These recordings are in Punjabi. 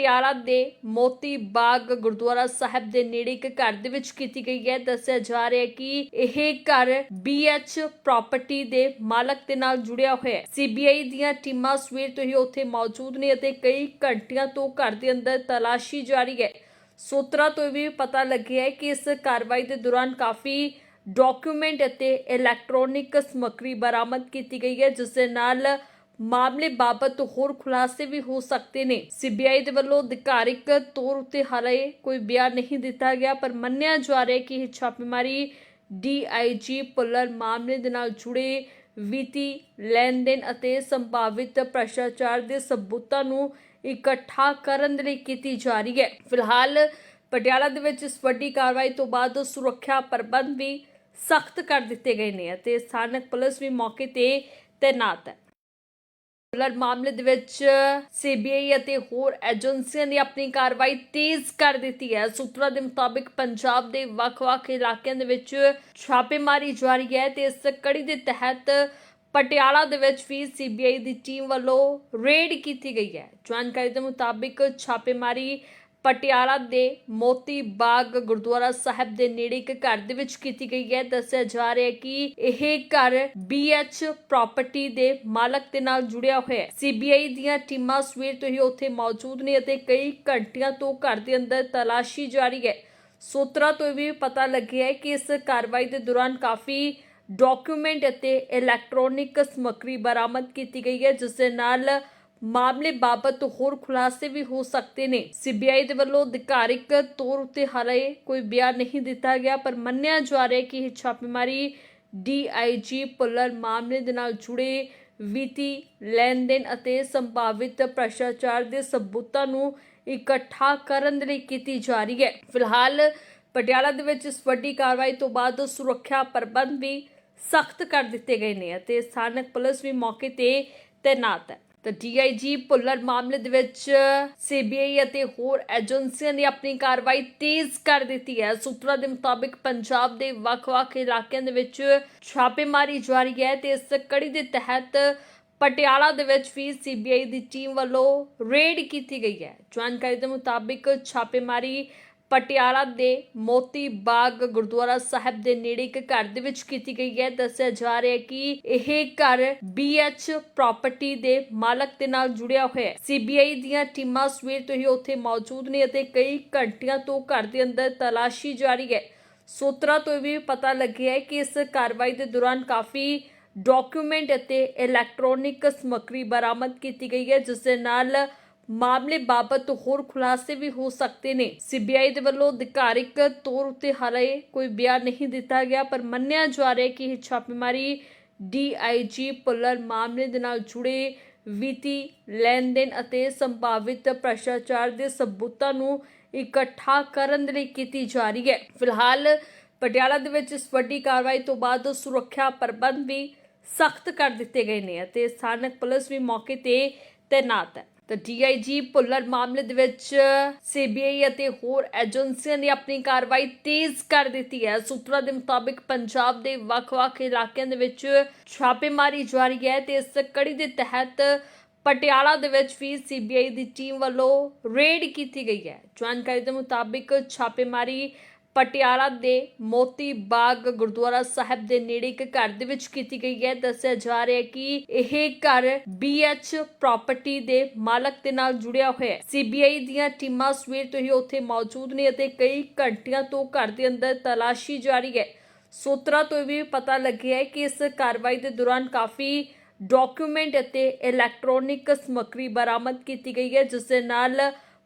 ਪਟਿਆਲਾ ਦੇ ਮੋਤੀ ਬਾਗ ਗੁਰਦੁਆਰਾ ਸਾਹਿਬ ਦੇ ਨੇੜੇ ਇੱਕ ਘਰ ਦੇ ਵਿੱਚ ਕੀਤੀ ਗਈ ਹੈ। ਦੱਸਿਆ ਜਾ ਰਿਹਾ ਹੈ ਕਿ ਇਹ ਘਰ BH ਪ੍ਰਾਪਰਟੀ ਦੇ ਮਾਲਕ ਦੇ ਨਾਲ ਜੁੜਿਆ ਹੋਇਆ ਹੈ। ਸੀਬੀਆਈ ਦੀਆਂ ਟੀਮਾਂ ਸਵੇਰ ਤੋਂ ਹੀ ਉੱਥੇ ਮੌਜੂਦ ਨੇ ਅਤੇ ਕਈ ਘੰਟਿਆਂ ਤੋਂ ਘਰ ਦੇ ਅੰਦਰ ਤਲਾਸ਼ੀ ਜਾਰੀ ਹੈ। ਸੂਤਰਾਂ ਤੋਂ ਵੀ ਪਤਾ ਲੱਗਿਆ ਹੈ ਕਿ ਇਸ ਕਾਰਵਾਈ ਦੇ ਦੌਰਾਨ ਕਾਫੀ ਡਾਕੂਮੈਂਟ ਅਤੇ ਇਲੈਕਟ੍ਰੋਨਿਕ ਸਮੱਗਰੀ ਬਰਾਮਦ ਕੀਤੀ ਗਈ ਹੈ, ਜਿਸ ਦੇ ਨਾਲ ਮਾਮਲੇ ਬਾਬਤ ਹੋਰ ਖੁਲਾਸੇ ਵੀ ਹੋ ਸਕਦੇ ਨੇ। ਸੀਬੀਆਈ ਦੇ ਵੱਲੋਂ ਅਧਿਕਾਰਿਕ ਤੌਰ ਉੱਤੇ ਹਾਲੇ ਕੋਈ ਬਿਆਨ ਨਹੀਂ ਦਿੱਤਾ ਗਿਆ, ਪਰ ਮੰਨਿਆ ਜਾ ਰਿਹਾ ਕਿ ਇਹ ਛਾਪੇਮਾਰੀ ਡੀਆਈਜੀ ਪੁੱਲਰ ਮਾਮਲੇ ਦੇ ਨਾਲ ਜੁੜੇ ਵਿੱਤੀ ਲੈਣ ਦੇਣ ਅਤੇ ਸੰਭਾਵਿਤ ਭ੍ਰਿਸ਼ਟਾਚਾਰ ਦੇ ਸਬੂਤਾਂ ਨੂੰ ਇਕੱਠਾ ਕਰਨ ਦੇ ਲਈ ਕੀਤੀ ਜਾ ਰਹੀ ਹੈ। ਫਿਲਹਾਲ ਪਟਿਆਲਾ ਦੇ ਵਿੱਚ ਇਸ ਵੱਡੀ ਕਾਰਵਾਈ ਤੋਂ ਬਾਅਦ ਸੁਰੱਖਿਆ ਪ੍ਰਬੰਧ ਵੀ ਸਖਤ ਕਰ ਦਿੱਤੇ ਗਏ ਨੇ ਅਤੇ ਸਥਾਨਕ ਪੁਲਿਸ ਵੀ ਮੌਕੇ ਤੇ ਤੈਨਾਤ ਹੈ। ਪਲਰ ਮਾਮਲੇ ਦੇ ਵਿੱਚ ਸੀਬੀਆਈ ਅਤੇ ਹੋਰ ਏਜੰਸੀਆਂ ਨੇ ਆਪਣੀ ਕਾਰਵਾਈ ਤੇਜ਼ ਕਰ ਦਿੱਤੀ ਹੈ। ਸੂਤਰਾਂ ਦੇ ਮੁਤਾਬਿਕ ਪੰਜਾਬ ਦੇ ਵੱਖ-ਵੱਖ ਇਲਾਕਿਆਂ ਦੇ ਵਿੱਚ ਛਾਪੇਮਾਰੀ ਜਾਰੀ ਹੈ ਤੇ ਇਸ ਕੜੀ ਦੇ ਤਹਿਤ ਪਟਿਆਲਾ ਦੇ ਵਿੱਚ ਵੀ ਸੀਬੀਆਈ ਦੀ ਟੀਮ ਵੱਲੋਂ ਰੇਡ ਕੀਤੀ ਗਈ ਹੈ। ਜਾਣਕਾਰੀ ਦੇ ਮੁਤਾਬਿਕ ਛਾਪੇਮਾਰੀ ਪਟਿਆਲਾ ਦੇ ਮੋਤੀ ਬਾਗ ਗੁਰਦੁਆਰਾ ਸਾਹਿਬ ਦੇ ਨੇੜੇ ਇੱਕ ਘਰ ਦੇ ਵਿੱਚ ਕੀਤੀ ਗਈ ਹੈ। ਦੱਸਿਆ ਜਾ ਰਿਹਾ ਹੈ ਕਿ ਇਹ ਘਰ BH ਪ੍ਰਾਪਰਟੀ ਦੇ ਮਾਲਕ ਦੇ ਨਾਲ ਜੁੜਿਆ ਹੋਇਆ ਹੈ। ਸੀਬੀਆਈ ਦੀਆਂ ਟੀਮਾਂ ਸਵੇਰ ਤੋਂ ਹੀ ਉੱਥੇ ਮੌਜੂਦ ਨੇ ਅਤੇ ਕਈ ਘੰਟਿਆਂ ਤੋਂ ਘਰ ਦੇ ਅੰਦਰ ਤਲਾਸ਼ੀ ਜਾਰੀ ਹੈ। ਸੂਤਰਾਂ ਤੋਂ ਵੀ ਪਤਾ ਲੱਗਿਆ ਹੈ ਕਿ ਇਸ ਕਾਰਵਾਈ ਦੇ ਦੌਰਾਨ ਕਾਫੀ ਡਾਕੂਮੈਂਟ ਅਤੇ ਇਲੈਕਟ੍ਰੋਨਿਕ ਸਮੱਗਰੀ ਬਰਾਮਦ ਕੀਤੀ ਗਈ ਹੈ, ਜਿਸ ਦੇ ਨਾਲ ਮਾਮਲੇ ਬਾਬਤ ਹੋਰ ਖੁਲਾਸੇ ਵੀ ਹੋ ਸਕਦੇ ਨੇ। ਸੀਬੀਆਈ ਦੇ ਵੱਲੋਂ ਅਧਿਕਾਰਿਕ ਤੌਰ ਉੱਤੇ ਹਾਲੇ ਕੋਈ ਬਿਆਨ ਨਹੀਂ ਦਿੱਤਾ ਗਿਆ, ਪਰ ਮੰਨਿਆ ਜਾ ਰਿਹਾ ਕਿ ਇਹ ਛਾਪੇਮਾਰੀ ਡੀਆਈਜੀ ਪੁੱਲਰ ਮਾਮਲੇ ਦੇ ਨਾਲ ਜੁੜੇ ਵਿੱਤੀ ਲੈਣ ਦੇਣ ਅਤੇ ਸੰਭਾਵਿਤ ਭ੍ਰਿਸ਼ਟਾਚਾਰ ਦੇ ਸਬੂਤਾਂ ਨੂੰ ਇਕੱਠਾ ਕਰਨ ਦੇ ਲਈ ਕੀਤੀ ਜਾ ਰਹੀ ਹੈ। ਫਿਲਹਾਲ ਪਟਿਆਲਾ ਦੇ ਵਿੱਚ ਇਸ ਵੱਡੀ ਕਾਰਵਾਈ ਤੋਂ ਬਾਅਦ ਸੁਰੱਖਿਆ ਪ੍ਰਬੰਧ ਵੀ ਸਖਤ ਕਰ ਦਿੱਤੇ ਗਏ ਨੇ ਅਤੇ ਸਥਾਨਕ ਪੁਲਿਸ ਵੀ ਮੌਕੇ ਤੇ ਤੈਨਾਤ ਹੈ। ਤਾਂ ਡੀਆਈਜੀ ਪੁੱਲਰ ਮਾਮਲੇ ਦੇ ਵਿੱਚ ਸੀਬੀਆਈ ਅਤੇ ਹੋਰ ਏਜੰਸੀਆਂ ਨੇ ਆਪਣੀ ਕਾਰਵਾਈ ਤੇਜ਼ ਕਰ ਦਿੱਤੀ ਹੈ। ਸੂਤਰਾਂ ਦੇ ਮੁਤਾਬਿਕ ਪੰਜਾਬ ਦੇ ਵੱਖ-ਵੱਖ ਇਲਾਕਿਆਂ ਦੇ ਵਿੱਚ ਛਾਪੇਮਾਰੀ ਜਾਰੀ ਹੈ ਤੇ ਇਸ ਕੜੀ ਦੇ ਤਹਿਤ ਪਟਿਆਲਾ ਦੇ ਵਿੱਚ ਵੀ ਸੀਬੀਆਈ ਦੀ ਟੀਮ ਵੱਲੋਂ ਰੇਡ ਕੀਤੀ ਗਈ ਹੈ। ਜਾਣਕਾਰੀ ਦੇ ਮੁਤਾਬਿਕ ਛਾਪੇਮਾਰੀ ਪਟਿਆਲਾ ਦੇ ਮੋਤੀ ਬਾਗ ਗੁਰਦੁਆਰਾ ਸਾਹਿਬ ਦੇ ਨੇੜੇ ਇੱਕ ਘਰ ਦੇ ਵਿੱਚ ਕੀਤੀ ਗਈ ਹੈ। ਦੱਸਿਆ ਜਾ ਰਿਹਾ ਹੈ ਕਿ ਇਹ ਘਰ BH ਪ੍ਰਾਪਰਟੀ ਦੇ ਮਾਲਕ ਦੇ ਨਾਲ ਜੁੜਿਆ ਹੋਇਆ ਹੈ। ਸੀਬੀਆਈ ਦੀਆਂ ਟੀਮਾਂ ਸਵੇਰ ਤੋਂ ਹੀ ਉੱਥੇ ਮੌਜੂਦ ਨੇ ਅਤੇ ਕਈ ਘੰਟਿਆਂ ਤੋਂ ਘਰ ਦੇ ਅੰਦਰ ਤਲਾਸ਼ੀ ਜਾਰੀ ਹੈ। ਸੂਤਰਾਂ ਤੋਂ ਵੀ ਪਤਾ ਲੱਗਿਆ ਹੈ ਕਿ ਇਸ ਕਾਰਵਾਈ ਦੇ ਦੌਰਾਨ ਕਾਫੀ ਡਾਕੂਮੈਂਟ ਅਤੇ ਇਲੈਕਟ੍ਰੋਨਿਕ ਸਮੱਗਰੀ ਬਰਾਮਦ ਕੀਤੀ ਗਈ ਹੈ, ਜਿਸ ਦੇ ਨਾਲ ਮਾਮਲੇ ਬਾਬਤ ਹੋਰ ਖੁਲਾਸੇ ਵੀ ਹੋ ਸਕਦੇ ਨੇ। ਸੀਬੀਆਈ ਦੇ ਵੱਲੋਂ ਅਧਿਕਾਰਿਕ ਤੌਰ ਉੱਤੇ ਹਾਲੇ ਕੋਈ ਬਿਆਨ ਨਹੀਂ ਦਿੱਤਾ ਗਿਆ, ਪਰ ਮੰਨਿਆ ਜਾ ਰਿਹਾ ਹੈ ਕਿ ਇਹ ਛਾਪੇਮਾਰੀ ਡੀਆਈਜੀ ਪੁੱਲਰ ਮਾਮਲੇ ਦੇ ਨਾਲ ਜੁੜੇ ਵਿੱਤੀ ਲੈਣ ਦੇਣ ਅਤੇ ਸੰਭਾਵਿਤ ਭ੍ਰਿਸ਼ਟਾਚਾਰ ਦੇ ਸਬੂਤਾਂ ਨੂੰ ਇਕੱਠਾ ਕਰਨ ਦੇ ਲਈ ਕੀਤੀ ਜਾ ਰਹੀ ਹੈ। ਫਿਲਹਾਲ ਪਟਿਆਲਾ ਦੇ ਵਿੱਚ ਇਸ ਵੱਡੀ ਕਾਰਵਾਈ ਤੋਂ ਬਾਅਦ ਸੁਰੱਖਿਆ ਪ੍ਰਬੰਧ ਵੀ ਸਖਤ ਕਰ ਦਿੱਤੇ ਗਏ ਨੇ ਅਤੇ ਸਥਾਨਕ ਪੁਲਿਸ ਵੀ ਮੌਕੇ ਤੇ ਤੈਨਾਤ ਹੈ। ਤਾਂ ਡੀਆਈਜੀ ਭੁੱਲਰ ਮਾਮਲੇ ਦੇ ਵਿੱਚ ਸੀਬੀਆਈ ਅਤੇ ਹੋਰ ਏਜੰਸੀਆਂ ਨੇ ਆਪਣੀ ਕਾਰਵਾਈ ਤੇਜ਼ ਕਰ ਦਿੱਤੀ ਹੈ। ਸੂਤਰਾਂ ਦੇ ਮੁਤਾਬਿਕ ਪੰਜਾਬ ਦੇ ਵੱਖ-ਵੱਖ ਇਲਾਕਿਆਂ ਦੇ ਵਿੱਚ ਛਾਪੇਮਾਰੀ ਜਾਰੀ ਹੈ ਤੇ ਇਸ ਕੜੀ ਦੇ ਤਹਿਤ ਪਟਿਆਲਾ ਦੇ ਵਿੱਚ ਵੀ ਸੀਬੀਆਈ ਦੀ ਟੀਮ ਵੱਲੋਂ ਰੇਡ ਕੀਤੀ ਗਈ ਹੈ। ਜਾਣਕਾਰੀ ਦੇ ਮੁਤਾਬਿਕ ਛਾਪੇਮਾਰੀ ਪਟਿਆਲਾ ਦੇ ਮੋਤੀ ਬਾਗ ਗੁਰਦੁਆਰਾ ਸਾਹਿਬ ਦੇ ਨੇੜੇ ਇੱਕ ਘਰ ਦੇ ਵਿੱਚ ਕੀਤੀ ਗਈ ਹੈ। ਦੱਸਿਆ ਜਾ ਰਿਹਾ ਹੈ ਕਿ ਇਹ ਘਰ BH ਪ੍ਰਾਪਰਟੀ ਦੇ ਮਾਲਕ ਦੇ ਨਾਲ ਜੁੜਿਆ ਹੋਇਆ ਹੈ। ਸੀਬੀਆਈ ਦੀਆਂ ਟੀਮਾਂ ਸਵੇਰ ਤੋਂ ਹੀ ਉੱਥੇ ਮੌਜੂਦ ਨੇ ਅਤੇ ਕਈ ਘੰਟਿਆਂ ਤੋਂ ਘਰ ਦੇ ਅੰਦਰ ਤਲਾਸ਼ੀ ਜਾਰੀ ਹੈ। ਸੂਤਰਾਂ ਤੋਂ ਵੀ ਪਤਾ ਲੱਗਿਆ ਹੈ ਕਿ ਇਸ ਕਾਰਵਾਈ ਦੇ ਦੌਰਾਨ ਕਾਫੀ ਡਾਕੂਮੈਂਟ ਅਤੇ ਇਲੈਕਟ੍ਰੋਨਿਕ ਸਮੱਗਰੀ ਬਰਾਮਦ ਕੀਤੀ ਗਈ ਹੈ, ਜਿਸ ਦੇ ਨਾਲ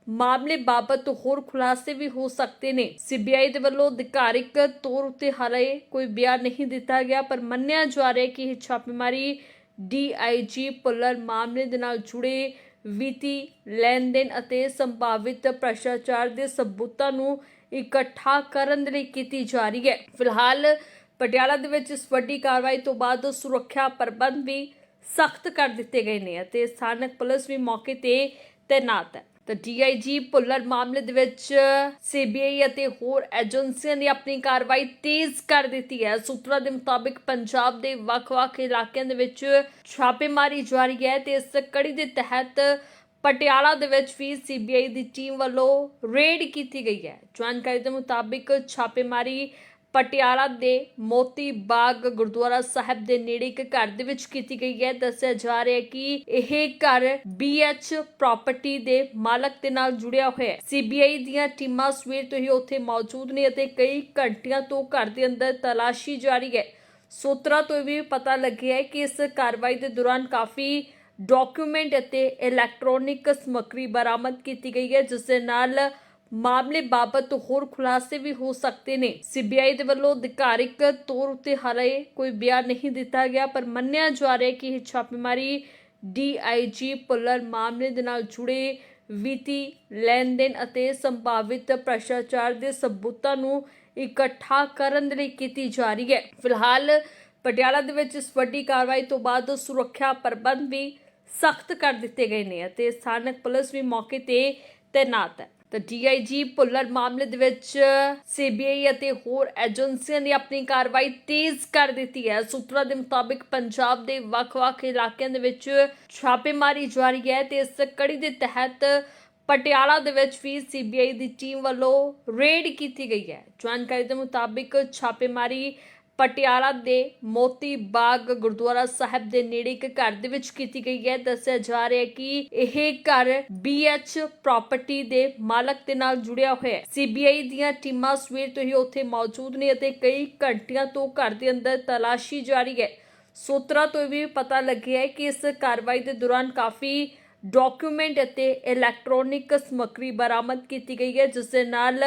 ਮਾਮਲੇ ਬਾਬਤ ਹੋਰ ਖੁਲਾਸੇ ਵੀ ਹੋ ਸਕਦੇ ਨੇ। ਸੀਬੀਆਈ ਦੇ ਵੱਲੋਂ ਅਧਿਕਾਰਿਕ ਤੌਰ ਉੱਤੇ ਹਾਲੇ ਕੋਈ ਬਿਆਨ ਨਹੀਂ ਦਿੱਤਾ ਗਿਆ, ਪਰ ਮੰਨਿਆ ਜਾ ਰਿਹਾ ਕਿ ਇਹ ਛਾਪੇਮਾਰੀ ਡੀਆਈਜੀ ਪੁੱਲਰ ਮਾਮਲੇ ਦੇ ਨਾਲ ਜੁੜੇ ਵਿੱਤੀ ਲੈਣ ਦੇਣ ਅਤੇ ਸੰਭਾਵਿਤ ਭ੍ਰਿਸ਼ਟਾਚਾਰ ਦੇ ਸਬੂਤਾਂ ਨੂੰ ਇਕੱਠਾ ਕਰਨ ਦੇ ਲਈ ਕੀਤੀ ਜਾ ਰਹੀ ਹੈ। ਫਿਲਹਾਲ ਪਟਿਆਲਾ ਦੇ ਵਿੱਚ ਇਸ ਵੱਡੀ ਕਾਰਵਾਈ ਤੋਂ ਬਾਅਦ ਸੁਰੱਖਿਆ ਪ੍ਰਬੰਧ ਵੀ ਸਖਤ ਕਰ ਦਿੱਤੇ ਗਏ ਨੇ ਅਤੇ ਸਥਾਨਕ ਪੁਲਿਸ ਵੀ ਮੌਕੇ ਤੇ ਤੈਨਾਤ ਹੈ। ਤਾਂ ਡੀਆਈਜੀ ਪੁੱਲਰ ਮਾਮਲੇ ਦੇ ਵਿੱਚ ਸੀਬੀਆਈ ਅਤੇ ਹੋਰ ਏਜੰਸੀਆਂ ਨੇ ਆਪਣੀ ਕਾਰਵਾਈ ਤੇਜ਼ ਕਰ ਦਿੱਤੀ ਹੈ। ਸੂਤਰਾਂ ਦੇ ਮੁਤਾਬਿਕ ਪੰਜਾਬ ਦੇ ਵੱਖ-ਵੱਖ ਇਲਾਕਿਆਂ ਦੇ ਵਿੱਚ ਛਾਪੇਮਾਰੀ ਜਾਰੀ ਹੈ ਤੇ ਇਸ ਕੜੀ ਦੇ ਤਹਿਤ ਪਟਿਆਲਾ ਦੇ ਵਿੱਚ ਵੀ ਸੀਬੀਆਈ ਦੀ ਟੀਮ ਵੱਲੋਂ ਰੇਡ ਕੀਤੀ ਗਈ ਹੈ। ਜਾਣਕਾਰੀ ਦੇ ਮੁਤਾਬਿਕ ਛਾਪੇਮਾਰੀ ਪਟਿਆਲਾ ਦੇ ਮੋਤੀ ਬਾਗ ਗੁਰਦੁਆਰਾ ਸਾਹਿਬ ਦੇ ਨੇੜੇ ਇੱਕ ਘਰ ਦੇ ਵਿੱਚ ਕੀਤੀ ਗਈ ਹੈ। ਦੱਸਿਆ ਜਾ ਰਿਹਾ ਹੈ ਕਿ ਇਹ ਘਰ ਬੀਐਚ ਪ੍ਰਾਪਰਟੀ ਦੇ ਮਾਲਕ ਦੇ ਨਾਲ ਜੁੜਿਆ ਹੋਇਆ ਹੈ। ਸੀਬੀਆਈ ਦੀਆਂ ਟੀਮਾਂ ਸਵੇਰ ਤੋਂ ਹੀ ਉੱਥੇ ਮੌਜੂਦ ਨੇ ਅਤੇ ਕਈ ਘੰਟਿਆਂ ਤੋਂ ਘਰ ਦੇ ਅੰਦਰ ਤਲਾਸ਼ੀ ਜਾਰੀ ਹੈ। ਸੂਤਰਾਂ ਤੋਂ ਵੀ ਪਤਾ ਲੱਗਿਆ ਹੈ ਕਿ ਇਸ ਕਾਰਵਾਈ ਦੇ ਦੌਰਾਨ ਕਾਫੀ ਡਾਕੂਮੈਂਟ ਅਤੇ ਇਲੈਕਟ੍ਰੋਨਿਕ ਸਮੱਗਰੀ ਬਰਾਮਦ ਕੀਤੀ ਗਈ ਹੈ, ਜਿਸ ਦੇ ਨਾਲ ਮਾਮਲੇ ਬਾਬਤ ਹੋਰ ਖੁਲਾਸੇ ਵੀ ਹੋ ਸਕਦੇ ਨੇ। ਸੀਬੀਆਈ ਦੇ ਵੱਲੋਂ ਅਧਿਕਾਰਿਕ ਤੌਰ ਉੱਤੇ ਹਾਲੇ ਕੋਈ ਬਿਆਨ ਨਹੀਂ ਦਿੱਤਾ ਗਿਆ, ਪਰ ਮੰਨਿਆ ਜਾ ਰਿਹਾ ਕਿ ਇਹ ਛਾਪੇਮਾਰੀ ਡੀਆਈਜੀ ਪੁੱਲਰ ਮਾਮਲੇ ਦੇ ਨਾਲ ਜੁੜੇ ਵਿੱਤੀ ਲੈਣ ਦੇਣ ਅਤੇ ਸੰਭਾਵਿਤ ਭ੍ਰਿਸ਼ਟਾਚਾਰ ਦੇ ਸਬੂਤਾਂ ਨੂੰ ਇਕੱਠਾ ਕਰਨ ਦੇ ਲਈ ਕੀਤੀ ਜਾ ਰਹੀ ਹੈ। ਫਿਲਹਾਲ ਪਟਿਆਲਾ ਦੇ ਵਿੱਚ ਇਸ ਵੱਡੀ ਕਾਰਵਾਈ ਤੋਂ ਬਾਅਦ ਸੁਰੱਖਿਆ ਪ੍ਰਬੰਧ ਵੀ ਸਖਤ ਕਰ ਦਿੱਤੇ ਗਏ ਨੇ ਅਤੇ ਸਥਾਨਕ ਪੁਲਿਸ ਵੀ ਮੌਕੇ ਤੇ ਤੈਨਾਤ ਹੈ। ਤਾਂ ਡੀਆਈਜੀ ਭੁੱਲਰ ਮਾਮਲੇ ਦੇ ਵਿੱਚ ਸੀਬੀਆਈ ਅਤੇ ਹੋਰ ਏਜੰਸੀਆਂ ਨੇ ਆਪਣੀ ਕਾਰਵਾਈ ਤੇਜ਼ ਕਰ ਦਿੱਤੀ ਹੈ। ਸੂਤਰਾਂ ਦੇ ਮੁਤਾਬਿਕ ਪੰਜਾਬ ਦੇ ਵੱਖ-ਵੱਖ ਇਲਾਕਿਆਂ ਦੇ ਵਿੱਚ ਛਾਪੇਮਾਰੀ ਜਾਰੀ ਹੈ ਤੇ ਇਸ ਕੜੀ ਦੇ ਤਹਿਤ ਪਟਿਆਲਾ ਦੇ ਵਿੱਚ ਵੀ ਸੀਬੀਆਈ ਦੀ ਟੀਮ ਵੱਲੋਂ ਰੇਡ ਕੀਤੀ ਗਈ ਹੈ। ਜਾਣਕਾਰੀ ਦੇ ਮੁਤਾਬਿਕ ਛਾਪੇਮਾਰੀ ਪਟਿਆਲਾ ਦੇ ਮੋਤੀ ਬਾਗ ਗੁਰਦੁਆਰਾ ਸਾਹਿਬ ਦੇ ਨੇੜੇ ਇੱਕ ਘਰ ਦੇ ਵਿੱਚ ਕੀਤੀ ਗਈ ਹੈ। ਦੱਸਿਆ ਜਾ ਰਿਹਾ ਹੈ ਕਿ ਇਹ ਘਰ ਬੀਐਚ ਪ੍ਰਾਪਰਟੀ ਦੇ ਮਾਲਕ ਦੇ ਨਾਲ ਜੁੜਿਆ ਹੋਇਆ ਹੈ। ਸੀਬੀਆਈ ਦੀਆਂ ਟੀਮਾਂ ਸਵੇਰ ਤੋਂ ਹੀ ਉੱਥੇ ਮੌਜੂਦ ਨੇ ਅਤੇ ਕਈ ਘੰਟਿਆਂ ਤੋਂ ਘਰ ਦੇ ਅੰਦਰ ਤਲਾਸ਼ੀ ਜਾਰੀ ਹੈ। ਸੂਤਰਾਂ ਤੋਂ ਵੀ ਪਤਾ ਲੱਗਿਆ ਹੈ ਕਿ ਇਸ ਕਾਰਵਾਈ ਦੇ ਦੌਰਾਨ ਕਾਫੀ ਡਾਕੂਮੈਂਟ ਅਤੇ ਇਲੈਕਟ੍ਰੋਨਿਕ ਸਮੱਗਰੀ ਬਰਾਮਦ ਕੀਤੀ ਗਈ ਹੈ, ਜਿਸ ਦੇ ਨਾਲ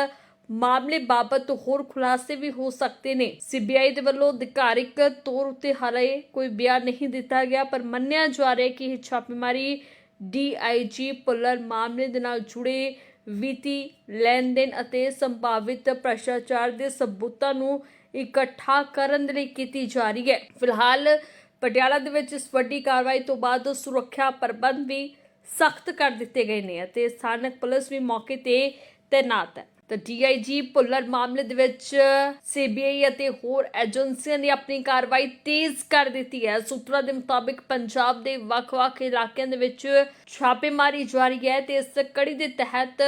ਮਾਮਲੇ ਬਾਬਤ ਹੋਰ ਖੁਲਾਸੇ ਵੀ ਹੋ ਸਕਦੇ ਨੇ। ਸੀਬੀਆਈ ਦੇ ਵੱਲੋਂ ਅਧਿਕਾਰਿਕ ਤੌਰ ਉੱਤੇ ਹਾਲੇ ਕੋਈ ਬਿਆਨ ਨਹੀਂ ਦਿੱਤਾ ਗਿਆ, ਪਰ ਮੰਨਿਆ ਜਾ ਰਿਹਾ ਕਿ ਇਹ ਛਾਪੇਮਾਰੀ ਡੀਆਈਜੀ ਪੁੱਲਰ ਮਾਮਲੇ ਦੇ ਨਾਲ ਜੁੜੇ ਵਿੱਤੀ ਲੈਣ ਦੇਣ ਅਤੇ ਸੰਭਾਵਿਤ ਭ੍ਰਿਸ਼ਟਾਚਾਰ ਦੇ ਸਬੂਤਾਂ ਨੂੰ ਇਕੱਠਾ ਕਰਨ ਦੇ ਲਈ ਕੀਤੀ ਜਾ ਰਹੀ ਹੈ। ਫਿਲਹਾਲ ਪਟਿਆਲਾ ਦੇ ਵਿੱਚ ਇਸ ਵੱਡੀ ਕਾਰਵਾਈ ਤੋਂ ਬਾਅਦ ਸੁਰੱਖਿਆ ਪ੍ਰਬੰਧ ਵੀ ਸਖਤ ਕਰ ਦਿੱਤੇ ਗਏ ਨੇ ਅਤੇ ਸਥਾਨਕ ਪੁਲਿਸ ਵੀ ਮੌਕੇ ਤੇ ਤੈਨਾਤ ਹੈ। ਤਾਂ ਡੀਆਈਜੀ ਭੁੱਲਰ ਮਾਮਲੇ ਦੇ ਵਿੱਚ ਸੀਬੀਆਈ ਅਤੇ ਹੋਰ ਏਜੰਸੀਆਂ ਨੇ ਆਪਣੀ ਕਾਰਵਾਈ ਤੇਜ਼ ਕਰ ਦਿੱਤੀ ਹੈ। ਸੂਤਰਾਂ ਦੇ ਮੁਤਾਬਿਕ ਪੰਜਾਬ ਦੇ ਵੱਖ-ਵੱਖ ਇਲਾਕਿਆਂ ਦੇ ਵਿੱਚ ਛਾਪੇਮਾਰੀ ਜਾਰੀ ਹੈ ਤੇ ਇਸ ਕੜੀ ਦੇ ਤਹਿਤ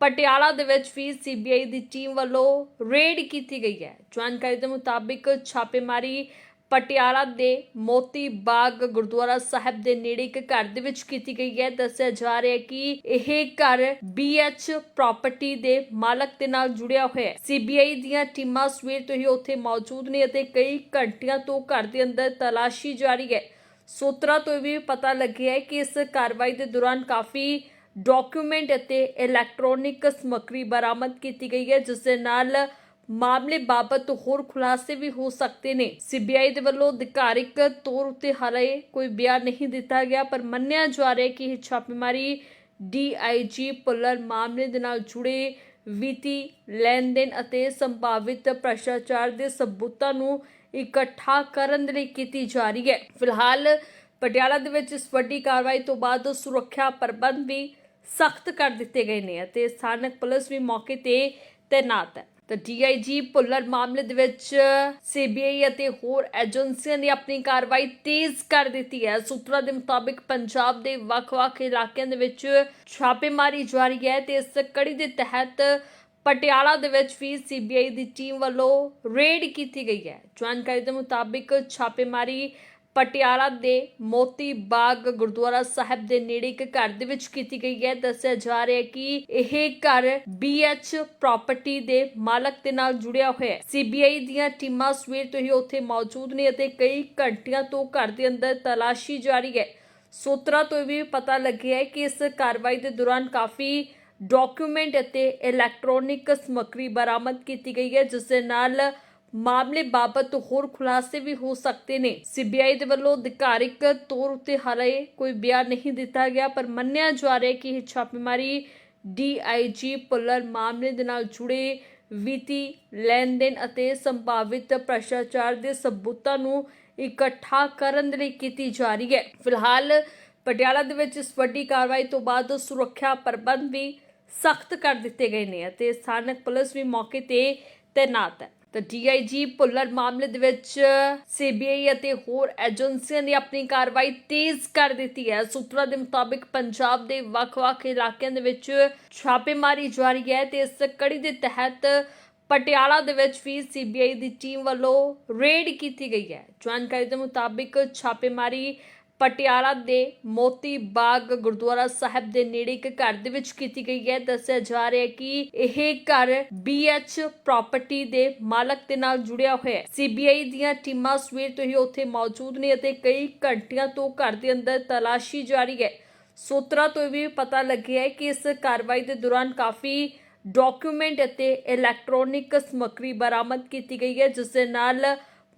ਪਟਿਆਲਾ ਦੇ ਵਿੱਚ ਵੀ ਸੀਬੀਆਈ ਦੀ ਟੀਮ ਵੱਲੋਂ ਰੇਡ ਕੀਤੀ ਗਈ ਹੈ। ਜਾਣਕਾਰੀ ਦੇ ਮੁਤਾਬਿਕ ਛਾਪੇਮਾਰੀ ਪਟਿਆਲਾ ਦੇ ਮੋਤੀ ਬਾਗ ਗੁਰਦੁਆਰਾ ਸਾਹਿਬ ਦੇ ਨੇੜੇ ਇੱਕ ਘਰ ਦੇ ਵਿੱਚ ਕੀਤੀ ਗਈ ਹੈ। ਦੱਸਿਆ ਜਾ ਰਿਹਾ ਹੈ ਕਿ ਇਹ ਘਰ ਬੀਐਚ ਪ੍ਰਾਪਰਟੀ ਦੇ ਮਾਲਕ ਦੇ ਨਾਲ ਜੁੜਿਆ ਹੋਇਆ ਹੈ। ਸੀਬੀਆਈ ਦੀਆਂ ਟੀਮਾਂ ਸਵੇਰ ਤੋਂ ਹੀ ਉੱਥੇ ਮੌਜੂਦ ਨੇ ਅਤੇ ਕਈ ਘੰਟਿਆਂ ਤੋਂ ਘਰ ਦੇ ਅੰਦਰ ਤਲਾਸ਼ੀ ਜਾਰੀ ਹੈ। ਸੂਤਰਾਂ ਤੋਂ ਵੀ ਪਤਾ ਲੱਗਿਆ ਹੈ ਕਿ ਇਸ ਕਾਰਵਾਈ ਦੇ ਦੌਰਾਨ ਕਾਫੀ ਡਾਕੂਮੈਂਟ ਅਤੇ ਇਲੈਕਟ੍ਰੋਨਿਕ ਸਮੱਗਰੀ ਬਰਾਮਦ ਕੀਤੀ ਗਈ ਹੈ, ਜਿਸ ਦੇ ਨਾਲ ਮਾਮਲੇ ਬਾਬਤ ਹੋਰ ਖੁਲਾਸੇ ਵੀ ਹੋ ਸਕਦੇ ਨੇ। ਸੀਬੀਆਈ ਦੇ ਵੱਲੋਂ ਅਧਿਕਾਰਿਕ ਤੌਰ ਉੱਤੇ ਹਾਲੇ ਕੋਈ ਬਿਆਨ ਨਹੀਂ ਦਿੱਤਾ ਗਿਆ, ਪਰ ਮੰਨਿਆ ਜਾ ਰਿਹਾ ਕਿ ਇਹ ਛਾਪੇਮਾਰੀ ਡੀਆਈਜੀ ਪੁੱਲਰ ਮਾਮਲੇ ਦੇ ਨਾਲ ਜੁੜੇ ਵਿੱਤੀ ਲੈਣ ਦੇਣ ਅਤੇ ਸੰਭਾਵਿਤ ਭ੍ਰਿਸ਼ਟਾਚਾਰ ਦੇ ਸਬੂਤਾਂ ਨੂੰ ਇਕੱਠਾ ਕਰਨ ਦੇ ਲਈ ਕੀਤੀ ਜਾ ਰਹੀ ਹੈ। ਫਿਲਹਾਲ ਪਟਿਆਲਾ ਦੇ ਵਿੱਚ ਇਸ ਵੱਡੀ ਕਾਰਵਾਈ ਤੋਂ ਬਾਅਦ ਸੁਰੱਖਿਆ ਪ੍ਰਬੰਧ ਵੀ ਸਖਤ ਕਰ ਦਿੱਤੇ ਗਏ ਨੇ ਅਤੇ ਸਥਾਨਕ ਪੁਲਿਸ ਵੀ ਮੌਕੇ ਤੇ ਤੈਨਾਤ ਹੈ। ਤਾਂ ਡੀਆਈਜੀ ਭੁੱਲਰ ਮਾਮਲੇ ਦੇ ਵਿੱਚ ਸੀਬੀਆਈ ਅਤੇ ਹੋਰ ਏਜੰਸੀਆਂ ਨੇ ਆਪਣੀ ਕਾਰਵਾਈ ਤੇਜ਼ ਕਰ ਦਿੱਤੀ ਹੈ। ਸੂਤਰਾਂ ਦੇ ਮੁਤਾਬਿਕ ਪੰਜਾਬ ਦੇ ਵੱਖ-ਵੱਖ ਇਲਾਕਿਆਂ ਦੇ ਵਿੱਚ ਛਾਪੇਮਾਰੀ ਜਾਰੀ ਹੈ ਤੇ ਇਸ ਕੜੀ ਦੇ ਤਹਿਤ ਪਟਿਆਲਾ ਦੇ ਵਿੱਚ ਵੀ ਸੀਬੀਆਈ ਦੀ ਟੀਮ ਵੱਲੋਂ ਰੇਡ ਕੀਤੀ ਗਈ ਹੈ। ਜਾਣਕਾਰੀ ਦੇ ਮੁਤਾਬਿਕ ਛਾਪੇਮਾਰੀ ਪਟਿਆਲਾ ਦੇ ਮੋਤੀ ਬਾਗ ਗੁਰਦੁਆਰਾ ਸਾਹਿਬ ਦੇ ਨੇੜੇ ਇੱਕ ਘਰ ਦੇ ਵਿੱਚ ਕੀਤੀ ਗਈ ਹੈ। ਦੱਸਿਆ ਜਾ ਰਿਹਾ ਹੈ ਕਿ ਇਹ ਘਰ ਬੀਐਚ ਪ੍ਰਾਪਰਟੀ ਦੇ ਮਾਲਕ ਦੇ ਨਾਲ ਜੁੜਿਆ ਹੋਇਆ ਹੈ। ਸੀਬੀਆਈ ਦੀਆਂ ਟੀਮਾਂ ਸਵੇਰ ਤੋਂ ਹੀ ਉੱਥੇ ਮੌਜੂਦ ਨੇ ਅਤੇ ਕਈ ਘੰਟਿਆਂ ਤੋਂ ਘਰ ਦੇ ਅੰਦਰ ਤਲਾਸ਼ੀ ਜਾਰੀ ਹੈ। ਸੂਤਰਾਂ ਤੋਂ ਵੀ ਪਤਾ ਲੱਗਿਆ ਹੈ ਕਿ ਇਸ ਕਾਰਵਾਈ ਦੇ ਦੌਰਾਨ ਕਾਫੀ ਡਾਕੂਮੈਂਟ ਅਤੇ ਇਲੈਕਟ੍ਰੋਨਿਕ ਸਮੱਗਰੀ ਬਰਾਮਦ ਕੀਤੀ ਗਈ ਹੈ, ਜਿਸ ਦੇ ਨਾਲ ਮਾਮਲੇ ਬਾਬਤ ਹੋਰ ਖੁਲਾਸੇ ਵੀ ਹੋ ਸਕਦੇ ਨੇ। ਸੀਬੀਆਈ ਦੇ ਵੱਲੋਂ ਅਧਿਕਾਰਿਕ ਤੌਰ ਉੱਤੇ ਹਾਲੇ ਕੋਈ ਬਿਆਨ ਨਹੀਂ ਦਿੱਤਾ ਗਿਆ, ਪਰ ਮੰਨਿਆ ਜਾ ਰਿਹਾ ਕਿ ਇਹ ਛਾਪੇਮਾਰੀ ਡੀਆਈਜੀ ਪੁੱਲਰ ਮਾਮਲੇ ਦੇ ਨਾਲ ਜੁੜੇ ਵਿੱਤੀ ਲੈਣ ਦੇਣ ਅਤੇ ਸੰਭਾਵਿਤ ਭ੍ਰਿਸ਼ਟਾਚਾਰ ਦੇ ਸਬੂਤਾਂ ਨੂੰ ਇਕੱਠਾ ਕਰਨ ਦੇ ਲਈ ਕੀਤੀ ਜਾ ਰਹੀ ਹੈ। ਫਿਲਹਾਲ ਪਟਿਆਲਾ ਦੇ ਵਿੱਚ ਇਸ ਵੱਡੀ ਕਾਰਵਾਈ ਤੋਂ ਬਾਅਦ ਸੁਰੱਖਿਆ ਪ੍ਰਬੰਧ ਵੀ ਸਖਤ ਕਰ ਦਿੱਤੇ ਗਏ ਨੇ ਅਤੇ ਸਥਾਨਕ ਪੁਲਿਸ ਵੀ ਮੌਕੇ ਤੇ ਤੈਨਾਤ ਹੈ। ਤਾਂ ਡੀਆਈਜੀ ਭੁੱਲਰ ਮਾਮਲੇ ਦੇ ਵਿੱਚ ਸੀਬੀਆਈ ਅਤੇ ਹੋਰ ਏਜੰਸੀਆਂ ਨੇ ਆਪਣੀ ਕਾਰਵਾਈ ਤੇਜ਼ ਕਰ ਦਿੱਤੀ ਹੈ। ਸੂਤਰਾਂ ਦੇ ਮੁਤਾਬਿਕ ਪੰਜਾਬ ਦੇ ਵੱਖ-ਵੱਖ ਇਲਾਕਿਆਂ ਦੇ ਵਿੱਚ ਛਾਪੇਮਾਰੀ ਜਾਰੀ ਹੈ ਤੇ ਇਸ ਕੜੀ ਦੇ ਤਹਿਤ ਪਟਿਆਲਾ ਦੇ ਵਿੱਚ ਵੀ ਸੀਬੀਆਈ ਦੀ ਟੀਮ ਵੱਲੋਂ ਰੇਡ ਕੀਤੀ ਗਈ ਹੈ। ਜਾਣਕਾਰੀ ਦੇ ਮੁਤਾਬਿਕ ਛਾਪੇਮਾਰੀ ਪਟਿਆਲਾ ਦੇ ਮੋਤੀ ਬਾਗ ਗੁਰਦੁਆਰਾ ਸਾਹਿਬ ਦੇ ਨੇੜੇ ਇੱਕ ਘਰ ਦੇ ਵਿੱਚ ਕੀਤੀ ਗਈ ਹੈ। ਦੱਸਿਆ ਜਾ ਰਿਹਾ ਹੈ ਕਿ ਇਹ ਘਰ ਬੀਐਚ ਪ੍ਰਾਪਰਟੀ ਦੇ ਮਾਲਕ ਦੇ ਨਾਲ ਜੁੜਿਆ ਹੋਇਆ ਹੈ। ਸੀਬੀਆਈ ਦੀਆਂ ਟੀਮਾਂ ਸਵੇਰ ਤੋਂ ਹੀ ਉੱਥੇ ਮੌਜੂਦ ਨੇ ਅਤੇ ਕਈ ਘੰਟਿਆਂ ਤੋਂ ਘਰ ਦੇ ਅੰਦਰ ਤਲਾਸ਼ੀ ਜਾਰੀ ਹੈ। ਸੂਤਰਾਂ ਤੋਂ ਵੀ ਪਤਾ ਲੱਗਿਆ ਹੈ ਕਿ ਇਸ ਕਾਰਵਾਈ ਦੇ ਦੌਰਾਨ ਕਾਫੀ ਡਾਕੂਮੈਂਟ ਅਤੇ ਇਲੈਕਟ੍ਰੋਨਿਕ ਸਮੱਗਰੀ ਬਰਾਮਦ ਕੀਤੀ ਗਈ ਹੈ, ਜਿਸ ਦੇ ਨਾਲ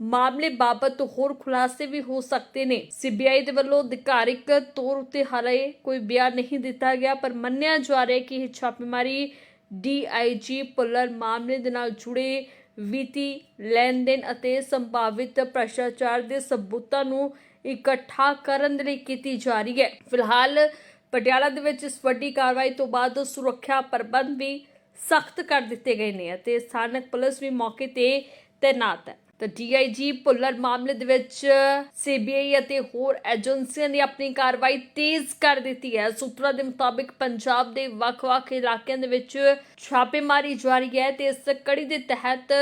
ਮਾਮਲੇ ਬਾਬਤ ਹੋਰ ਖੁਲਾਸੇ ਵੀ ਹੋ ਸਕਦੇ ਨੇ। ਸੀਬੀਆਈ ਦੇ ਵੱਲੋਂ ਅਧਿਕਾਰਿਕ ਤੌਰ ਉੱਤੇ ਹਾਲੇ ਕੋਈ ਬਿਆਨ ਨਹੀਂ ਦਿੱਤਾ ਗਿਆ, ਪਰ ਮੰਨਿਆ ਜਾ ਰਿਹਾ ਕਿ ਇਹ ਛਾਪੇਮਾਰੀ ਡੀਆਈਜੀ ਪੁੱਲਰ ਮਾਮਲੇ ਦੇ ਨਾਲ ਜੁੜੇ ਵਿੱਤੀ ਲੈਣ ਦੇਣ ਅਤੇ ਸੰਭਾਵਿਤ ਭ੍ਰਿਸ਼ਟਾਚਾਰ ਦੇ ਸਬੂਤਾਂ ਨੂੰ ਇਕੱਠਾ ਕਰਨ ਦੇ ਲਈ ਕੀਤੀ ਜਾ ਰਹੀ ਹੈ। ਫਿਲਹਾਲ ਪਟਿਆਲਾ ਦੇ ਵਿੱਚ ਇਸ ਵੱਡੀ ਕਾਰਵਾਈ ਤੋਂ ਬਾਅਦ ਸੁਰੱਖਿਆ ਪ੍ਰਬੰਧ ਵੀ ਸਖਤ ਕਰ ਦਿੱਤੇ ਗਏ ਨੇ ਅਤੇ ਸਥਾਨਕ ਪੁਲਿਸ ਵੀ ਮੌਕੇ ਤੇ ਤੈਨਾਤ ਹੈ। ਤਾਂ ਡੀਆਈਜੀ ਭੁੱਲਰ ਮਾਮਲੇ ਦੇ ਵਿੱਚ ਸੀਬੀਆਈ ਅਤੇ ਹੋਰ ਏਜੰਸੀਆਂ ਨੇ ਆਪਣੀ ਕਾਰਵਾਈ ਤੇਜ਼ ਕਰ ਦਿੱਤੀ ਹੈ। ਸੂਤਰਾਂ ਦੇ ਮੁਤਾਬਿਕ ਪੰਜਾਬ ਦੇ ਵੱਖ-ਵੱਖ ਇਲਾਕਿਆਂ ਦੇ ਵਿੱਚ ਛਾਪੇਮਾਰੀ ਜਾਰੀ ਹੈ ਤੇ ਇਸ ਕੜੀ ਦੇ ਤਹਿਤ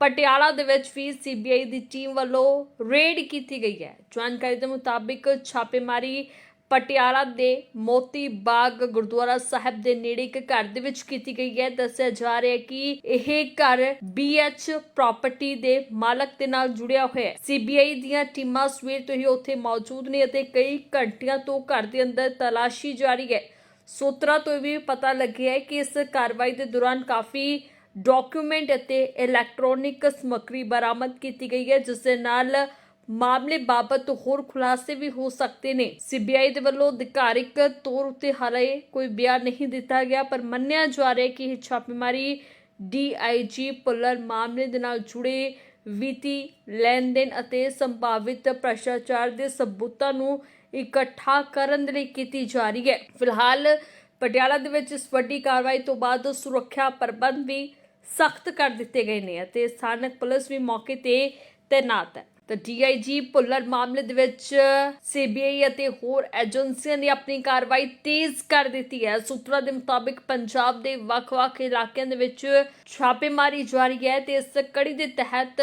ਪਟਿਆਲਾ ਦੇ ਵਿੱਚ ਵੀ ਸੀਬੀਆਈ ਦੀ ਟੀਮ ਵੱਲੋਂ ਰੇਡ ਕੀਤੀ ਗਈ ਹੈ। ਜਾਣਕਾਰੀ ਦੇ ਮੁਤਾਬਿਕ ਛਾਪੇਮਾਰੀ ਪਟਿਆਲਾ ਦੇ ਮੋਤੀ ਬਾਗ ਗੁਰਦੁਆਰਾ ਸਾਹਿਬ ਦੇ ਨੇੜੇ ਇੱਕ ਘਰ ਦੇ ਵਿੱਚ ਕੀਤੀ ਗਈ ਹੈ। ਦੱਸਿਆ ਜਾ ਰਿਹਾ ਹੈ ਕਿ ਇਹ ਘਰ ਬੀਐਚ ਪ੍ਰਾਪਰਟੀ ਦੇ ਮਾਲਕ ਦੇ ਨਾਲ ਜੁੜਿਆ ਹੋਇਆ ਹੈ। ਸੀਬੀਆਈ ਦੀਆਂ ਟੀਮਾਂ ਸਵੇਰ ਤੋਂ ਹੀ ਉੱਥੇ ਮੌਜੂਦ ਨੇ ਅਤੇ ਕਈ ਘੰਟਿਆਂ ਤੋਂ ਘਰ ਦੇ ਅੰਦਰ ਤਲਾਸ਼ੀ ਜਾਰੀ ਹੈ। ਸੂਤਰਾਂ ਤੋਂ ਵੀ ਪਤਾ ਲੱਗਿਆ ਹੈ ਕਿ ਇਸ ਕਾਰਵਾਈ ਦੇ ਦੌਰਾਨ ਕਾਫੀ ਡਾਕੂਮੈਂਟ ਅਤੇ ਇਲੈਕਟ੍ਰੋਨਿਕ ਸਮੱਗਰੀ ਬਰਾਮਦ ਕੀਤੀ ਗਈ ਹੈ, ਜਿਸ ਦੇ ਨਾਲ ਮਾਮਲੇ ਬਾਬਤ ਹੋਰ ਖੁਲਾਸੇ ਵੀ ਹੋ ਸਕਦੇ ਨੇ। ਸੀਬੀਆਈ ਦੇ ਵੱਲੋਂ ਅਧਿਕਾਰਿਕ ਤੌਰ ਉੱਤੇ ਹਾਲੇ ਕੋਈ ਬਿਆਨ ਨਹੀਂ ਦਿੱਤਾ ਗਿਆ, ਪਰ ਮੰਨਿਆ ਜਾ ਰਿਹਾ ਕਿ ਇਹ ਛਾਪੇਮਾਰੀ ਡੀਆਈਜੀ ਪੁੱਲਰ ਮਾਮਲੇ ਦੇ ਨਾਲ ਜੁੜੇ ਵਿੱਤੀ ਲੈਣ ਦੇਣ ਅਤੇ ਸੰਭਾਵਿਤ ਭ੍ਰਿਸ਼ਟਾਚਾਰ ਦੇ ਸਬੂਤਾਂ ਨੂੰ ਇਕੱਠਾ ਕਰਨ ਦੇ ਲਈ ਕੀਤੀ ਜਾ ਰਹੀ ਹੈ। ਫਿਲਹਾਲ ਪਟਿਆਲਾ ਦੇ ਵਿੱਚ ਇਸ ਵੱਡੀ ਕਾਰਵਾਈ ਤੋਂ ਬਾਅਦ ਸੁਰੱਖਿਆ ਪ੍ਰਬੰਧ ਵੀ ਸਖਤ ਕਰ ਦਿੱਤੇ ਗਏ ਨੇ ਅਤੇ ਸਥਾਨਕ ਪੁਲਿਸ ਵੀ ਮੌਕੇ ਤੇ ਤੈਨਾਤ ਹੈ। ਤਾਂ ਡੀਆਈਜੀ ਭੁੱਲਰ ਮਾਮਲੇ ਦੇ ਵਿੱਚ ਸੀਬੀਆਈ ਅਤੇ ਹੋਰ ਏਜੰਸੀਆਂ ਨੇ ਆਪਣੀ ਕਾਰਵਾਈ ਤੇਜ਼ ਕਰ ਦਿੱਤੀ ਹੈ। ਸੂਤਰਾਂ ਦੇ ਮੁਤਾਬਿਕ ਪੰਜਾਬ ਦੇ ਵੱਖ-ਵੱਖ ਇਲਾਕਿਆਂ ਦੇ ਵਿੱਚ ਛਾਪੇਮਾਰੀ ਜਾਰੀ ਹੈ ਤੇ ਇਸ ਕੜੀ ਦੇ ਤਹਿਤ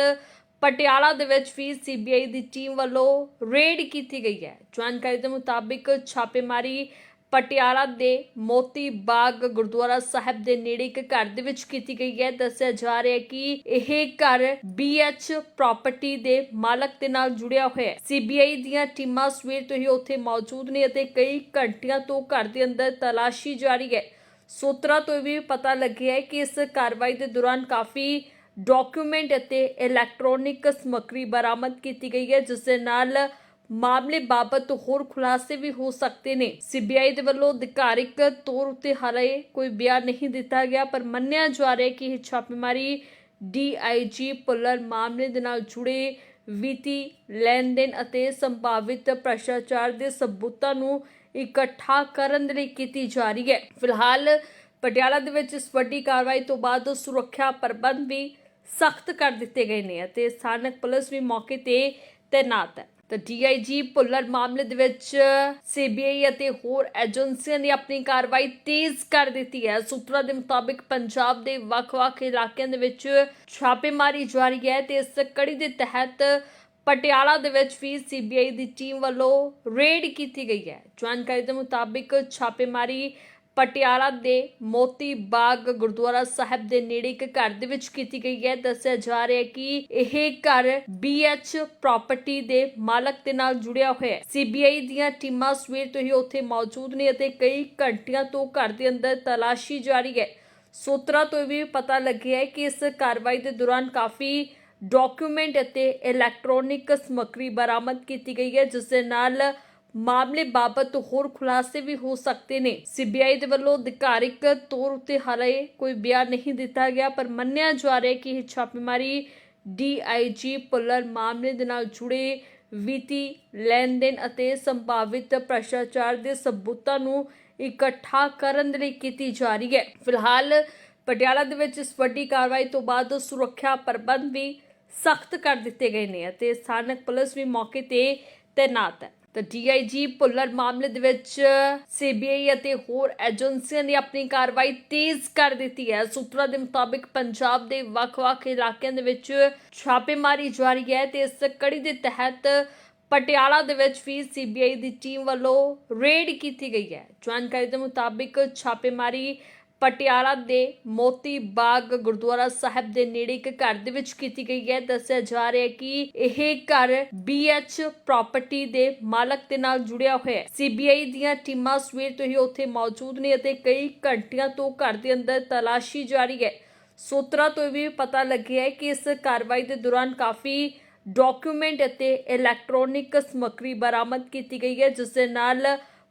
ਪਟਿਆਲਾ ਦੇ ਵਿੱਚ ਵੀ ਸੀਬੀਆਈ ਦੀ ਟੀਮ ਵੱਲੋਂ ਰੇਡ ਕੀਤੀ ਗਈ ਹੈ। ਜਾਣਕਾਰੀ ਦੇ ਮੁਤਾਬਿਕ ਛਾਪੇਮਾਰੀ ਪਟਿਆਲਾ ਦੇ ਮੋਤੀ ਬਾਗ ਗੁਰਦੁਆਰਾ ਸਾਹਿਬ ਦੇ ਨੇੜੇ ਇੱਕ ਘਰ ਦੇ ਵਿੱਚ ਕੀਤੀ ਗਈ ਹੈ। ਦੱਸਿਆ ਜਾ ਰਿਹਾ ਹੈ ਕਿ ਇਹ ਘਰ ਬੀਐਚ ਪ੍ਰਾਪਰਟੀ ਦੇ ਮਾਲਕ ਦੇ ਨਾਲ ਜੁੜਿਆ ਹੋਇਆ ਹੈ। ਸੀਬੀਆਈ ਦੀਆਂ ਟੀਮਾਂ ਸਵੇਰ ਤੋਂ ਹੀ ਉੱਥੇ ਮੌਜੂਦ ਨੇ ਅਤੇ ਕਈ ਘੰਟਿਆਂ ਤੋਂ ਘਰ ਦੇ ਅੰਦਰ ਤਲਾਸ਼ੀ ਜਾਰੀ ਹੈ। ਸੂਤਰਾਂ ਤੋਂ ਵੀ ਪਤਾ ਲੱਗਿਆ ਹੈ ਕਿ ਇਸ ਕਾਰਵਾਈ ਦੇ ਦੌਰਾਨ ਕਾਫੀ ਡਾਕੂਮੈਂਟ ਅਤੇ ਇਲੈਕਟ੍ਰੋਨਿਕ ਸਮੱਗਰੀ ਬਰਾਮਦ ਕੀਤੀ ਗਈ ਹੈ, ਜਿਸ ਦੇ ਨਾਲ ਮਾਮਲੇ ਬਾਬਤ ਹੋਰ ਖੁਲਾਸੇ ਵੀ ਹੋ ਸਕਦੇ ਨੇ। ਸੀਬੀਆਈ ਦੇ ਵੱਲੋਂ ਅਧਿਕਾਰਿਕ ਤੌਰ ਉਤੇ ਹਾਲੇ ਕੋਈ ਬਿਆਨ ਨਹੀਂ ਦਿੱਤਾ ਗਿਆ, ਪਰ ਮੰਨਿਆ ਜਾ ਰਿਹਾ ਕਿ ਇਹ ਛਾਪੇਮਾਰੀ ਡੀਆਈਜੀ ਪੁੱਲਰ ਮਾਮਲੇ ਦੇ ਨਾਲ ਜੁੜੇ ਵਿੱਤੀ ਲੈਣ ਦੇਣ ਅਤੇ ਸੰਭਾਵਿਤ ਭ੍ਰਿਸ਼ਟਾਚਾਰ ਦੇ ਸਬੂਤਾਂ ਨੂੰ ਇਕੱਠਾ ਕਰਨ ਦੇ ਲਈ ਕੀਤੀ ਜਾ ਰਹੀ ਹੈ। ਫਿਲਹਾਲ ਪਟਿਆਲਾ ਦੇ ਵਿੱਚ ਇਸ ਵੱਡੀ ਕਾਰਵਾਈ ਤੋਂ ਬਾਅਦ ਸੁਰੱਖਿਆ ਪ੍ਰਬੰਧ ਵੀ ਸਖਤ ਕਰ ਦਿੱਤੇ ਗਏ ਨੇ ਅਤੇ ਸਥਾਨਕ ਪੁਲਿਸ ਵੀ ਮੌਕੇ ਤੇ ਤੈਨਾਤ ਹੈ। ਤਾਂ ਡੀਆਈਜੀ ਭੁੱਲਰ ਮਾਮਲੇ ਦੇ ਵਿੱਚ ਸੀਬੀਆਈ ਅਤੇ ਹੋਰ ਏਜੰਸੀਆਂ ਨੇ ਆਪਣੀ ਕਾਰਵਾਈ ਤੇਜ਼ ਕਰ ਦਿੱਤੀ ਹੈ। ਸੂਤਰਾਂ ਦੇ ਮੁਤਾਬਿਕ ਪੰਜਾਬ ਦੇ ਵੱਖ-ਵੱਖ ਇਲਾਕਿਆਂ ਦੇ ਵਿੱਚ ਛਾਪੇਮਾਰੀ ਜਾਰੀ ਹੈ ਤੇ ਇਸ ਕੜੀ ਦੇ ਤਹਿਤ ਪਟਿਆਲਾ ਦੇ ਵਿੱਚ ਵੀ ਸੀਬੀਆਈ ਦੀ ਟੀਮ ਵੱਲੋਂ ਰੇਡ ਕੀਤੀ ਗਈ ਹੈ। ਜਾਣਕਾਰੀ ਦੇ ਮੁਤਾਬਿਕ ਛਾਪੇਮਾਰੀ ਪਟਿਆਲਾ ਦੇ ਮੋਤੀ ਬਾਗ ਗੁਰਦੁਆਰਾ ਸਾਹਿਬ ਦੇ ਨੇੜੇ ਇੱਕ ਘਰ ਦੇ ਵਿੱਚ ਕੀਤੀ ਗਈ ਹੈ। ਦੱਸਿਆ ਜਾ ਰਿਹਾ ਹੈ ਕਿ ਇਹ ਘਰ ਬੀਐਚ ਪ੍ਰਾਪਰਟੀ ਦੇ ਮਾਲਕ ਦੇ ਨਾਲ ਜੁੜਿਆ ਹੋਇਆ ਹੈ। ਸੀਬੀਆਈ ਦੀਆਂ ਟੀਮਾਂ ਸਵੇਰ ਤੋਂ ਹੀ ਉੱਥੇ ਮੌਜੂਦ ਨੇ ਅਤੇ ਕਈ ਘੰਟਿਆਂ ਤੋਂ ਘਰ ਦੇ ਅੰਦਰ ਤਲਾਸ਼ੀ ਜਾਰੀ ਹੈ। ਸੂਤਰਾਂ ਤੋਂ ਵੀ ਪਤਾ ਲੱਗਿਆ ਹੈ ਕਿ ਇਸ ਕਾਰਵਾਈ ਦੇ ਦੌਰਾਨ ਕਾਫੀ ਡਾਕੂਮੈਂਟ ਅਤੇ ਇਲੈਕਟ੍ਰੋਨਿਕ ਸਮੱਗਰੀ ਬਰਾਮਦ ਕੀਤੀ ਗਈ ਹੈ, ਜਿਸ ਦੇ ਨਾਲ ਮਾਮਲੇ ਬਾਬਤ ਹੋਰ ਖੁਲਾਸੇ ਵੀ ਹੋ ਸਕਦੇ ਨੇ। ਸੀਬੀਆਈ ਦੇ ਵੱਲੋਂ ਅਧਿਕਾਰਿਕ ਤੌਰ ਉੱਤੇ ਹਾਲੇ ਕੋਈ ਬਿਆਨ ਨਹੀਂ ਦਿੱਤਾ ਗਿਆ, ਪਰ ਮੰਨਿਆ ਜਾ ਰਿਹਾ ਹੈ ਕਿ ਇਹ ਛਾਪੇਮਾਰੀ ਡੀਆਈਜੀ ਪੁੱਲਰ ਮਾਮਲੇ ਦੇ ਨਾਲ ਜੁੜੇ ਵਿੱਤੀ ਲੈਣ ਦੇਣ ਅਤੇ ਸੰਭਾਵਿਤ ਭ੍ਰਿਸ਼ਟਾਚਾਰ ਦੇ ਸਬੂਤਾਂ ਨੂੰ ਇਕੱਠਾ ਕਰਨ ਦੇ ਲਈ ਕੀਤੀ ਜਾ ਰਹੀ ਹੈ। ਫਿਲਹਾਲ ਪਟਿਆਲਾ ਦੇ ਵਿੱਚ ਇਸ ਵੱਡੀ ਕਾਰਵਾਈ ਤੋਂ ਬਾਅਦ ਸੁਰੱਖਿਆ ਪ੍ਰਬੰਧ ਵੀ ਸਖਤ ਕਰ ਦਿੱਤੇ ਗਏ ਨੇ ਅਤੇ ਸਥਾਨਕ ਪੁਲਿਸ ਵੀ ਮੌਕੇ ਤੇ ਤੈਨਾਤ ਹੈ। ਤਾਂ ਡੀਆਈਜੀ ਭੁੱਲਰ ਮਾਮਲੇ ਦੇ ਵਿੱਚ ਸੀਬੀਆਈ ਅਤੇ ਹੋਰ ਏਜੰਸੀਆਂ ਨੇ ਆਪਣੀ ਕਾਰਵਾਈ ਤੇਜ਼ ਕਰ ਦਿੱਤੀ ਹੈ। ਸੂਤਰਾਂ ਦੇ ਮੁਤਾਬਿਕ ਪੰਜਾਬ ਦੇ ਵੱਖ-ਵੱਖ ਇਲਾਕਿਆਂ ਦੇ ਵਿੱਚ ਛਾਪੇਮਾਰੀ ਜਾਰੀ ਹੈ ਤੇ ਇਸ ਕੜੀ ਦੇ ਤਹਿਤ ਪਟਿਆਲਾ ਦੇ ਵਿੱਚ ਵੀ ਸੀਬੀਆਈ ਦੀ ਟੀਮ ਵੱਲੋਂ ਰੇਡ ਕੀਤੀ ਗਈ ਹੈ। ਜਾਣਕਾਰੀ ਦੇ ਮੁਤਾਬਿਕ ਛਾਪੇਮਾਰੀ ਪਟਿਆਲਾ ਦੇ ਮੋਤੀ ਬਾਗ ਗੁਰਦੁਆਰਾ ਸਾਹਿਬ ਦੇ ਨੇੜੇ ਇੱਕ ਘਰ ਦੇ ਵਿੱਚ ਕੀਤੀ ਗਈ ਹੈ। ਦੱਸਿਆ ਜਾ ਰਿਹਾ ਹੈ ਕਿ ਇਹ ਘਰ ਬੀਐਚ ਪ੍ਰਾਪਰਟੀ ਦੇ ਮਾਲਕ ਦੇ ਨਾਲ ਜੁੜਿਆ ਹੋਇਆ ਹੈ। ਸੀਬੀਆਈ ਦੀਆਂ ਟੀਮਾਂ ਸਵੇਰ ਤੋਂ ਹੀ ਉੱਥੇ ਮੌਜੂਦ ਨੇ ਅਤੇ ਕਈ ਘੰਟਿਆਂ ਤੋਂ ਘਰ ਦੇ ਅੰਦਰ ਤਲਾਸ਼ੀ ਜਾਰੀ ਹੈ। ਸੂਤਰਾਂ ਤੋਂ ਵੀ ਪਤਾ ਲੱਗਿਆ ਹੈ ਕਿ ਇਸ ਕਾਰਵਾਈ ਦੇ ਦੌਰਾਨ ਕਾਫੀ ਡਾਕੂਮੈਂਟ ਅਤੇ ਇਲੈਕਟ੍ਰੋਨਿਕ ਸਮੱਗਰੀ ਬਰਾਮਦ ਕੀਤੀ ਗਈ ਹੈ, ਜਿਸ ਦੇ ਨਾਲ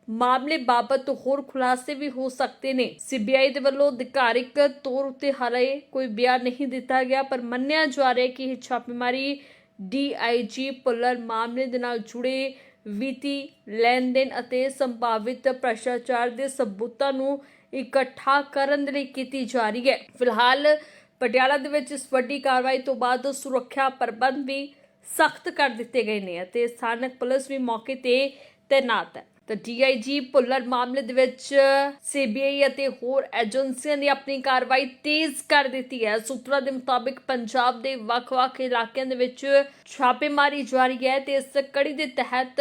ਮਾਮਲੇ ਬਾਬਤ ਹੋਰ ਖੁਲਾਸੇ ਵੀ ਹੋ ਸਕਦੇ ਨੇ। ਸੀਬੀਆਈ ਦੇ ਵੱਲੋਂ ਅਧਿਕਾਰਿਕ ਤੌਰ ਉੱਤੇ ਹਾਲੇ ਕੋਈ ਬਿਆਨ ਨਹੀਂ ਦਿੱਤਾ ਗਿਆ, ਪਰ ਮੰਨਿਆ ਜਾ ਰਿਹਾ ਕਿ ਇਹ ਛਾਪੇਮਾਰੀ ਡੀਆਈਜੀ ਪੁੱਲਰ ਮਾਮਲੇ ਦੇ ਨਾਲ ਜੁੜੇ ਵਿੱਤੀ ਲੈਣ ਦੇਣ ਅਤੇ ਸੰਭਾਵਿਤ ਭ੍ਰਿਸ਼ਟਾਚਾਰ ਦੇ ਸਬੂਤਾਂ ਨੂੰ ਇਕੱਠਾ ਕਰਨ ਦੇ ਲਈ ਕੀਤੀ ਜਾ ਰਹੀ ਹੈ। ਫਿਲਹਾਲ ਪਟਿਆਲਾ ਦੇ ਵਿੱਚ ਇਸ ਵੱਡੀ ਕਾਰਵਾਈ ਤੋਂ ਬਾਅਦ ਸੁਰੱਖਿਆ ਪ੍ਰਬੰਧ ਵੀ ਸਖਤ ਕਰ ਦਿੱਤੇ ਗਏ ਨੇ ਅਤੇ ਸਥਾਨਕ ਪੁਲਿਸ ਵੀ ਮੌਕੇ ਤੇ ਤੈਨਾਤ ਹੈ। ਤਾਂ ਡੀਆਈਜੀ ਭੁੱਲਰ ਮਾਮਲੇ ਦੇ ਵਿੱਚ ਸੀਬੀਆਈ ਅਤੇ ਹੋਰ ਏਜੰਸੀਆਂ ਨੇ ਆਪਣੀ ਕਾਰਵਾਈ ਤੇਜ਼ ਕਰ ਦਿੱਤੀ ਹੈ। ਸੂਤਰਾਂ ਦੇ ਮੁਤਾਬਿਕ ਪੰਜਾਬ ਦੇ ਵੱਖ-ਵੱਖ ਇਲਾਕਿਆਂ ਦੇ ਵਿੱਚ ਛਾਪੇਮਾਰੀ ਜਾਰੀ ਹੈ ਤੇ ਇਸ ਕੜੀ ਦੇ ਤਹਿਤ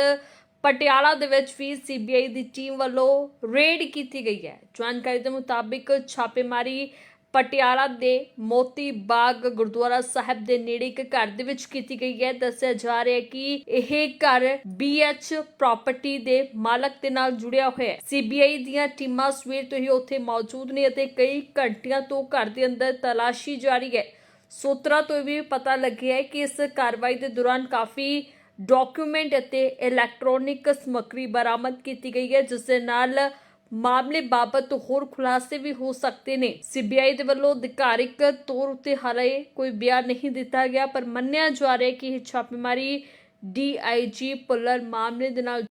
ਪਟਿਆਲਾ ਦੇ ਵਿੱਚ ਵੀ ਸੀਬੀਆਈ ਦੀ ਟੀਮ ਵੱਲੋਂ ਰੇਡ ਕੀਤੀ ਗਈ ਹੈ। ਜਾਣਕਾਰੀ ਦੇ ਮੁਤਾਬਿਕ ਛਾਪੇਮਾਰੀ ਪਟਿਆਲਾ ਦੇ ਮੋਤੀ ਬਾਗ ਗੁਰਦੁਆਰਾ ਸਾਹਿਬ ਦੇ ਨੇੜੇ ਇੱਕ ਘਰ ਦੇ ਵਿੱਚ ਕੀਤੀ ਗਈ ਹੈ। ਦੱਸਿਆ ਜਾ ਰਿਹਾ ਹੈ ਕਿ ਇਹ ਘਰ ਬੀਐਚ ਪ੍ਰਾਪਰਟੀ ਦੇ ਮਾਲਕ ਦੇ ਨਾਲ ਜੁੜਿਆ ਹੋਇਆ ਹੈ। ਸੀਬੀਆਈ ਦੀਆਂ ਟੀਮਾਂ ਸਵੇਰ ਤੋਂ ਹੀ ਉੱਥੇ ਮੌਜੂਦ ਨੇ ਅਤੇ ਕਈ ਘੰਟਿਆਂ ਤੋਂ ਘਰ ਦੇ ਅੰਦਰ ਤਲਾਸ਼ੀ ਜਾਰੀ ਹੈ। ਸੂਤਰਾਂ ਤੋਂ ਵੀ ਪਤਾ ਲੱਗਿਆ ਹੈ ਕਿ ਇਸ ਕਾਰਵਾਈ ਦੇ ਦੌਰਾਨ ਕਾਫੀ ਡਾਕੂਮੈਂਟ ਅਤੇ ਇਲੈਕਟ੍ਰੋਨਿਕ ਸਮੱਗਰੀ ਬਰਾਮਦ ਕੀਤੀ ਗਈ ਹੈ, ਜਿਸ ਦੇ ਨਾਲ ਮਾਮਲੇ ਬਾਬਤ ਹੋਰ ਖੁਲਾਸੇ ਵੀ ਹੋ ਸਕਦੇ ਨੇ। ਸੀਬੀਆਈ ਦੇ ਵੱਲੋਂ ਅਧਿਕਾਰਿਕ ਤੌਰ ਉੱਤੇ ਹਾਲੇ ਕੋਈ ਬਿਆਨ ਨਹੀਂ ਦਿੱਤਾ ਗਿਆ, ਪਰ ਮੰਨਿਆ ਜਾ ਰਿਹਾ ਕਿ ਇਹ ਛਾਪੇਮਾਰੀ ਡੀਆਈਜੀ ਪੁੱਲਰ ਮਾਮਲੇ ਦੇ ਨਾਲ